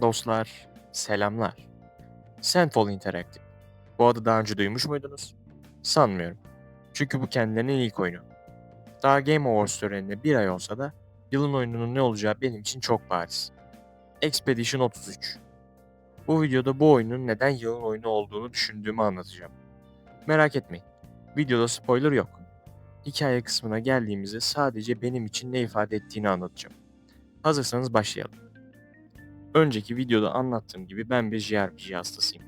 Dostlar, selamlar. Sandfall Interactive. Bu adı daha önce duymuş muydunuz? Sanmıyorum. Çünkü bu kendilerinin ilk oyunu. Daha Game Awards törenine bir ay olsa da yılın oyununun ne olacağı benim için çok bariz. Expedition 33. Bu videoda bu oyunun neden yılın oyunu olduğunu düşündüğümü anlatacağım. Merak etmeyin, videoda spoiler yok. Hikaye kısmına geldiğimizde sadece benim için ne ifade ettiğini anlatacağım. Hazırsanız başlayalım. Önceki videoda anlattığım gibi ben bir JRPG hastasıyım.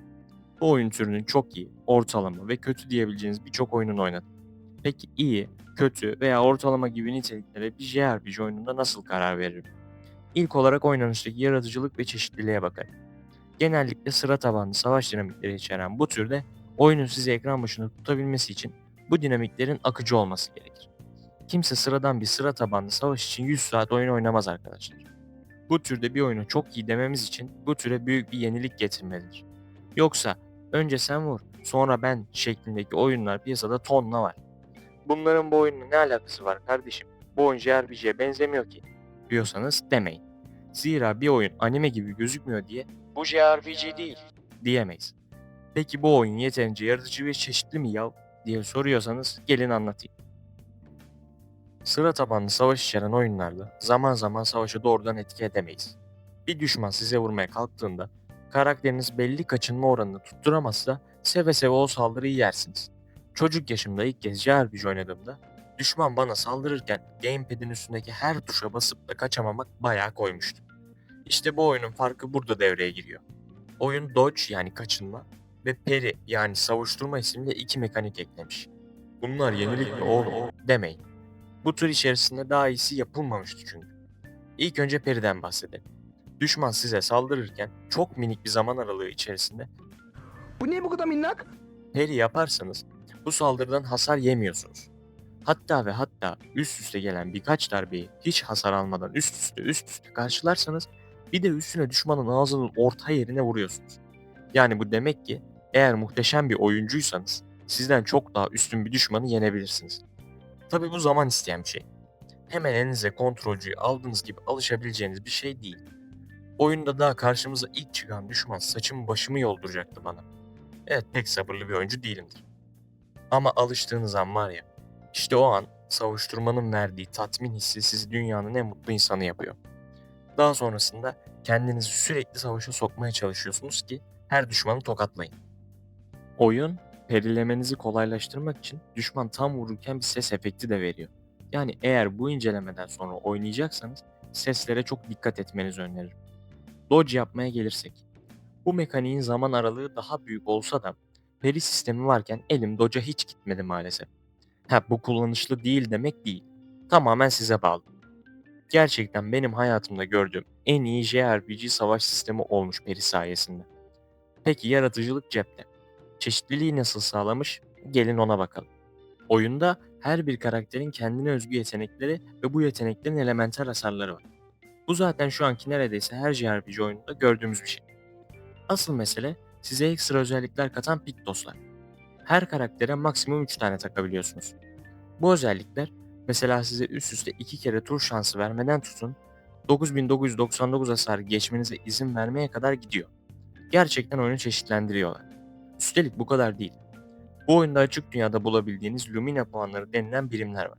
Bu oyun türünün çok iyi, ortalama ve kötü diyebileceğiniz birçok oyununu oynadım. Peki iyi, kötü veya ortalama gibi niteliklere bir JRPG oyununda nasıl karar veririm? İlk olarak oynanıştaki yaratıcılık ve çeşitliliğe bakarım. Genellikle sıra tabanlı savaş dinamikleri içeren bu türde oyunun sizi ekran başında tutabilmesi için bu dinamiklerin akıcı olması gerekir. Kimse sıradan bir sıra tabanlı savaş için 100 saat oyun oynamaz arkadaşlar. Bu türde bir oyunu çok iyi dememiz için bu türe büyük bir yenilik getirmelidir. Yoksa önce sen vur, sonra ben şeklindeki oyunlar piyasada tonla var. Bunların bu oyunla ne alakası var kardeşim? Bu oyun JRPG'ye benzemiyor ki diyorsanız demeyin. Zira bir oyun anime gibi gözükmüyor diye bu JRPG değil diyemeyiz. Peki bu oyun yeterince yaratıcı ve çeşitli mi yav diye soruyorsanız gelin anlatayım. Sıra tabanlı savaş içeren oyunlarda zaman zaman savaşa doğrudan etki edemeyiz. Bir düşman size vurmaya kalktığında karakteriniz belli kaçınma oranını tutturamazsa seve seve o saldırıyı yersiniz. Çocuk yaşımda ilk kez JRPG oynadığımda düşman bana saldırırken gamepad'in üstündeki her tuşa basıp da kaçamamak bayağı koymuştu. İşte bu oyunun farkı burada devreye giriyor. Oyun dodge yani kaçınma ve parry yani savuşturma isimli iki mekanik eklemiş. Bunlar yenilik mi oğlum demeyin. Bu tür içerisinde daha iyisi yapılmamıştı çünkü. İlk önce Peri'den bahsedelim. Düşman size saldırırken çok minik bir zaman aralığı içerisinde Bu niye bu kadar minnak? Peri yaparsanız bu saldırıdan hasar yemiyorsunuz. Hatta ve hatta üst üste gelen birkaç darbeyi hiç hasar almadan üst üste üst üste karşılarsanız bir de üstüne düşmanın ağzının orta yerine vuruyorsunuz. Yani bu demek ki eğer muhteşem bir oyuncuysanız sizden çok daha üstün bir düşmanı yenebilirsiniz. Tabi bu zaman isteyen bir şey. Hemen elinize kontrolcüyü aldığınız gibi alışabileceğiniz bir şey değil. Oyunda daha karşımıza ilk çıkan düşman saçımı başımı yolduracaktı bana. Evet pek sabırlı bir oyuncu değilimdir. Ama alıştığınız an var ya, işte o an savuşturmanın verdiği tatmin hissi sizi dünyanın en mutlu insanı yapıyor. Daha sonrasında kendinizi sürekli savaşa sokmaya çalışıyorsunuz ki her düşmanı tokatlayın. Oyun perilemenizi kolaylaştırmak için düşman tam vururken bir ses efekti de veriyor. Yani eğer bu incelemeden sonra oynayacaksanız seslere çok dikkat etmenizi öneririm. Dodge yapmaya gelirsek. Bu mekaniğin zaman aralığı daha büyük olsa da peri sistemi varken elim Dodge'a hiç gitmedi maalesef. Ha bu kullanışlı değil demek değil. Tamamen size bağlı. Gerçekten benim hayatımda gördüğüm en iyi JRPG savaş sistemi olmuş peri sayesinde. Peki yaratıcılık cepte. Çeşitliliği nasıl sağlamış? Gelin ona bakalım. Oyunda her bir karakterin kendine özgü yetenekleri ve bu yeteneklerin elementer hasarları var. Bu zaten şu anki neredeyse her JRPG oyununda gördüğümüz bir şey. Asıl mesele size ekstra özellikler katan Pictos'lar. Her karaktere maksimum 3 tane takabiliyorsunuz. Bu özellikler mesela size üst üste 2 kere tur şansı vermeden tutun 9999 hasar geçmenize izin vermeye kadar gidiyor. Gerçekten oyunu çeşitlendiriyorlar. Üstelik bu kadar değil. Bu oyunda açık dünyada bulabildiğiniz Lumina puanları denilen birimler var.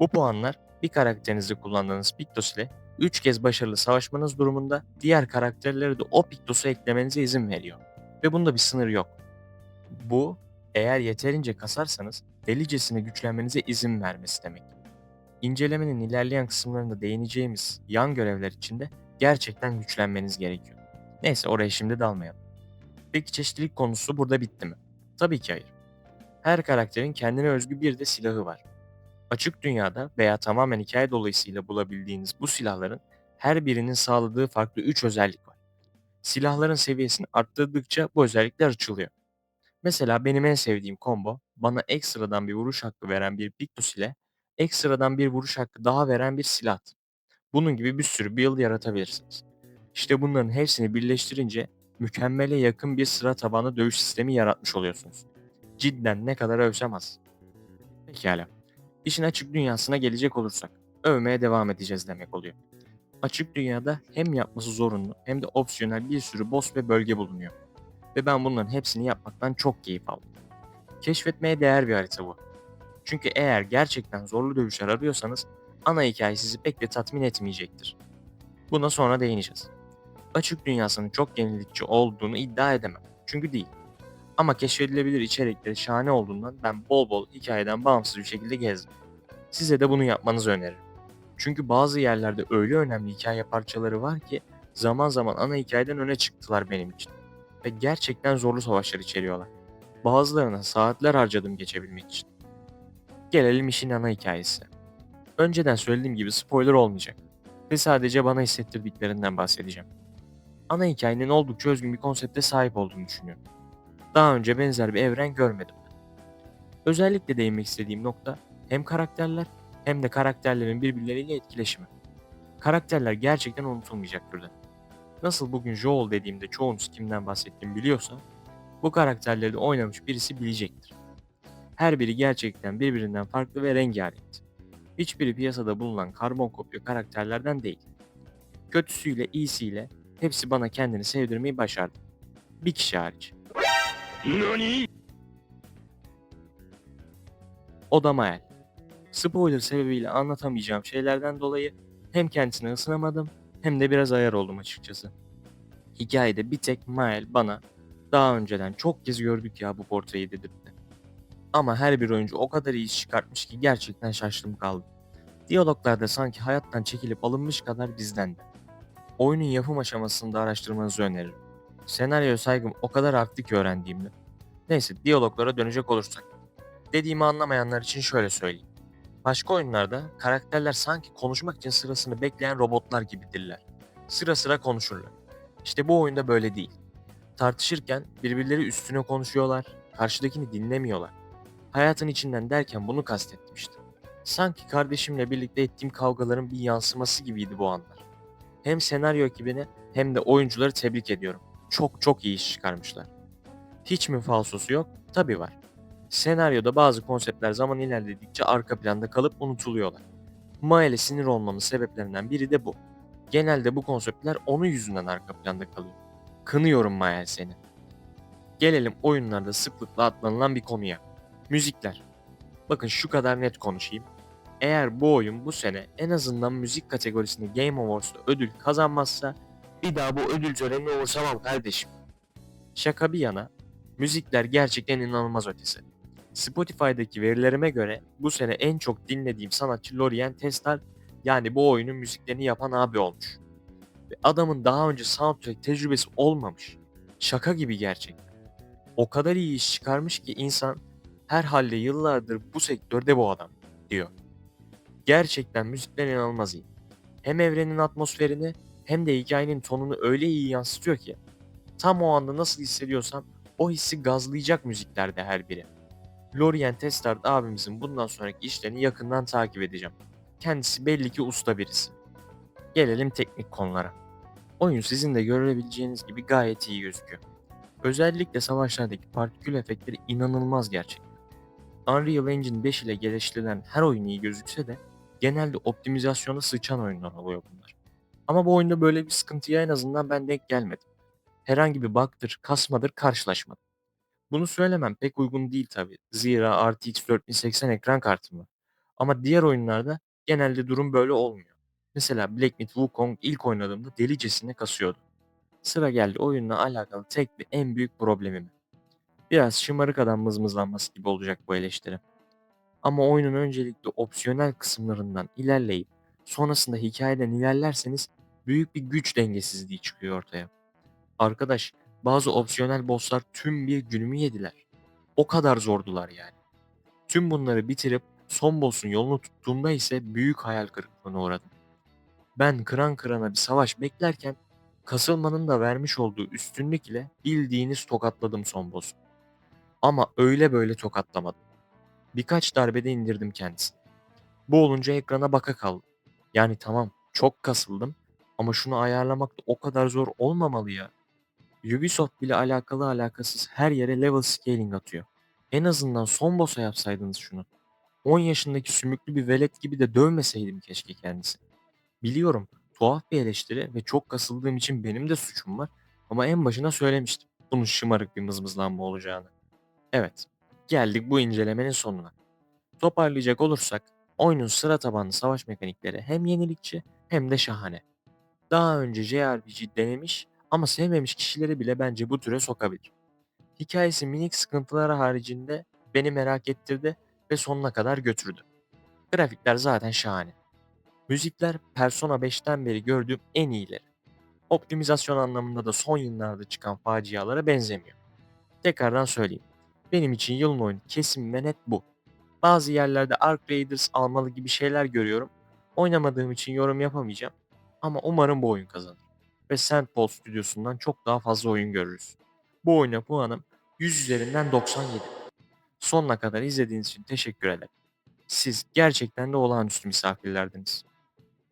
Bu puanlar bir karakterinizde kullandığınız Pictos ile 3 kez başarılı savaşmanız durumunda diğer karakterlere de o Pictos'u eklemenize izin veriyor. Ve bunda bir sınır yok. Bu eğer yeterince kasarsanız delicesine güçlenmenize izin vermesi demek. İncelemenin ilerleyen kısımlarında değineceğimiz yan görevler için de gerçekten güçlenmeniz gerekiyor. Neyse oraya şimdi dalmayalım. Peki çeşitlilik konusu burada bitti mi? Tabii ki hayır. Her karakterin kendine özgü bir de silahı var. Açık dünyada veya tamamen hikaye dolayısıyla bulabildiğiniz bu silahların her birinin sağladığı farklı 3 özellik var. Silahların seviyesini arttırdıkça bu özellikler açılıyor. Mesela benim en sevdiğim combo bana ekstradan bir vuruş hakkı veren bir Pictus ile ekstradan bir vuruş hakkı daha veren bir silah. Bunun gibi bir sürü build yaratabilirsiniz. İşte bunların hepsini birleştirince mükemmele yakın bir sıra tabanlı dövüş sistemi yaratmış oluyorsunuz. Cidden ne kadar övsem az. Pekala. İşin açık dünyasına gelecek olursak övmeye devam edeceğiz demek oluyor. Açık dünyada hem yapması zorunlu hem de opsiyonel bir sürü boss ve bölge bulunuyor. Ve ben bunların hepsini yapmaktan çok keyif aldım. Keşfetmeye değer bir harita bu. Çünkü eğer gerçekten zorlu dövüşler arıyorsanız ana hikaye sizi pek de tatmin etmeyecektir. Buna sonra değineceğiz. Açık dünyasının çok yenilikçi olduğunu iddia edemem. Çünkü değil. Ama keşfedilebilir içerikleri şahane olduğundan ben bol bol hikayeden bağımsız bir şekilde gezdim. Size de bunu yapmanızı öneririm. Çünkü bazı yerlerde öyle önemli hikaye parçaları var ki zaman zaman ana hikayeden öne çıktılar benim için. Ve gerçekten zorlu savaşlar içeriyorlar. Bazılarına saatler harcadım geçebilmek için. Gelelim işin ana hikayesi. Önceden söylediğim gibi spoiler olmayacak. Ve sadece bana hissettirdiklerinden bahsedeceğim. Ana hikayenin oldukça özgün bir konsepte sahip olduğunu düşünüyorum. Daha önce benzer bir evren görmedim. Özellikle değinmek istediğim nokta hem karakterler hem de karakterlerin birbirleriyle etkileşimi. Karakterler gerçekten unutulmayacak türden. Nasıl bugün Joel dediğimde çoğunuz kimden bahsettiğimi biliyorsa, bu karakterleri de oynamış birisi bilecektir. Her biri gerçekten birbirinden farklı ve rengarenk. Hiçbiri piyasada bulunan karbon kopya karakterlerden değil. Kötüsüyle iyisiyle hepsi bana kendini sevdirmeyi başardı. Bir kişi hariç. O da Mael. Spoiler sebebiyle anlatamayacağım şeylerden dolayı hem kendisine ısınamadım hem de biraz ayar oldum açıkçası. Hikayede bir tek Mael bana daha önceden çok kez gördük ya bu portreyi dedirtti. Ama her bir oyuncu o kadar iyi iş çıkartmış ki gerçekten şaştım kaldım. Diyaloglarda sanki hayattan çekilip alınmış kadar bizden de. Oyunun yapım aşamasında araştırmanızı öneririm. Senaryo saygım o kadar arttı ki öğrendiğimde. Neyse diyaloglara dönecek olursak. Dediğimi anlamayanlar için şöyle söyleyeyim. Başka oyunlarda karakterler sanki konuşmak için sırasını bekleyen robotlar gibidirler. Sıra sıra konuşurlar. İşte bu oyunda böyle değil. Tartışırken birbirleri üstüne konuşuyorlar, karşıdakini dinlemiyorlar. Hayatın içinden derken bunu kastettim işte. Sanki kardeşimle birlikte ettiğim kavgaların bir yansıması gibiydi bu anlar. Hem senaryo ekibini hem de oyuncuları tebrik ediyorum. Çok çok iyi iş çıkarmışlar. Hiç mi falsosu yok? Tabii var. Senaryoda bazı konseptler zaman ilerledikçe arka planda kalıp unutuluyorlar. Mael'e sinir olmamın sebeplerinden biri de bu. Genelde bu konseptler onun yüzünden arka planda kalıyor. Kınıyorum Mael seni. Gelelim oyunlarda sıklıkla atlanılan bir konuya. Müzikler. Bakın şu kadar net konuşayım. Eğer bu oyun bu sene en azından müzik kategorisinde Game Awards'ta ödül kazanmazsa bir daha bu ödül törenini umursamam kardeşim. Şaka bir yana, müzikler gerçekten inanılmaz ötesi. Spotify'daki verilerime göre bu sene en çok dinlediğim sanatçı Lorien Testar yani bu oyunun müziklerini yapan abi olmuş. Ve adamın daha önce soundtrack tecrübesi olmamış. Şaka gibi gerçekten. O kadar iyi iş çıkarmış ki insan herhalde yıllardır bu sektörde bu adam diyor. Gerçekten müzikler inanılmaz iyi. Hem evrenin atmosferini hem de hikayenin tonunu öyle iyi yansıtıyor ki tam o anda nasıl hissediyorsam o hissi gazlayacak müziklerde her biri. Lorien Testard abimizin bundan sonraki işlerini yakından takip edeceğim. Kendisi belli ki usta birisi. Gelelim teknik konulara. Oyun sizin de görebileceğiniz gibi gayet iyi gözüküyor. Özellikle savaşlardaki partikül efektleri inanılmaz gerçekten. Unreal Engine 5 ile geliştirilen her oyun iyi gözükse de genelde optimizasyona sıçan oyunlar oluyor bunlar. Ama bu oyunda böyle bir sıkıntıya en azından ben denk gelmedim. Herhangi bir bug'dır, kasmadır karşılaşmadım. Bunu söylemem pek uygun değil tabi. Zira RTX 4080 ekran kartım var. Ama diğer oyunlarda genelde durum böyle olmuyor. Mesela Black Myth Wukong ilk oynadığımda delicesine kasıyordu. Sıra geldi oyunla alakalı tek bir en büyük problemim. Biraz şımarık adam mızmızlanması gibi olacak bu eleştiri. Ama oyunun öncelikle opsiyonel kısımlarından ilerleyip sonrasında hikayeden ilerlerseniz büyük bir güç dengesizliği çıkıyor ortaya. Arkadaş bazı opsiyonel bosslar tüm bir günümü yediler. O kadar zordular yani. Tüm bunları bitirip son boss'un yolunu tuttuğumda ise büyük hayal kırıklığına uğradım. Ben kıran kırana bir savaş beklerken kasılmanın da vermiş olduğu üstünlük ile bildiğiniz tokatladım son boss'u. Ama öyle böyle tokatlamadım. Birkaç darbede indirdim kendisini. Bu olunca ekrana baka kaldım. Yani tamam çok kasıldım ama şunu ayarlamak da o kadar zor olmamalı ya. Ubisoft bile alakalı alakasız her yere level scaling atıyor. En azından son boss'a yapsaydınız şunu. 10 yaşındaki sümüklü bir velet gibi de dövmeseydim keşke kendisi. Biliyorum tuhaf bir eleştiri ve çok kasıldığım için benim de suçum var. Ama en başına söylemiştim. Bunun şımarık bir mızmızlanma olacağını. Evet, geldik bu incelemenin sonuna. Toparlayacak olursak, oyunun sıra tabanlı savaş mekanikleri hem yenilikçi hem de şahane. Daha önce JRPG denemiş ama sevmemiş kişileri bile bence bu türe sokabilir. Hikayesi minik sıkıntıları haricinde beni merak ettirdi ve sonuna kadar götürdü. Grafikler zaten şahane. Müzikler Persona 5'ten beri gördüğüm en iyileri. Optimizasyon anlamında da son yıllarda çıkan facialara benzemiyor. Tekrardan söyleyeyim. Benim için yılın oyunu kesin ve net bu. Bazı yerlerde Ark Raiders almalı gibi şeyler görüyorum. Oynamadığım için yorum yapamayacağım. Ama umarım bu oyun kazanır. Ve Sandpol stüdyosundan çok daha fazla oyun görürüz. Bu oyuna puanım 100 üzerinden 97. Sonuna kadar izlediğiniz için teşekkür ederim. Siz gerçekten de olağanüstü misafirlerdiniz.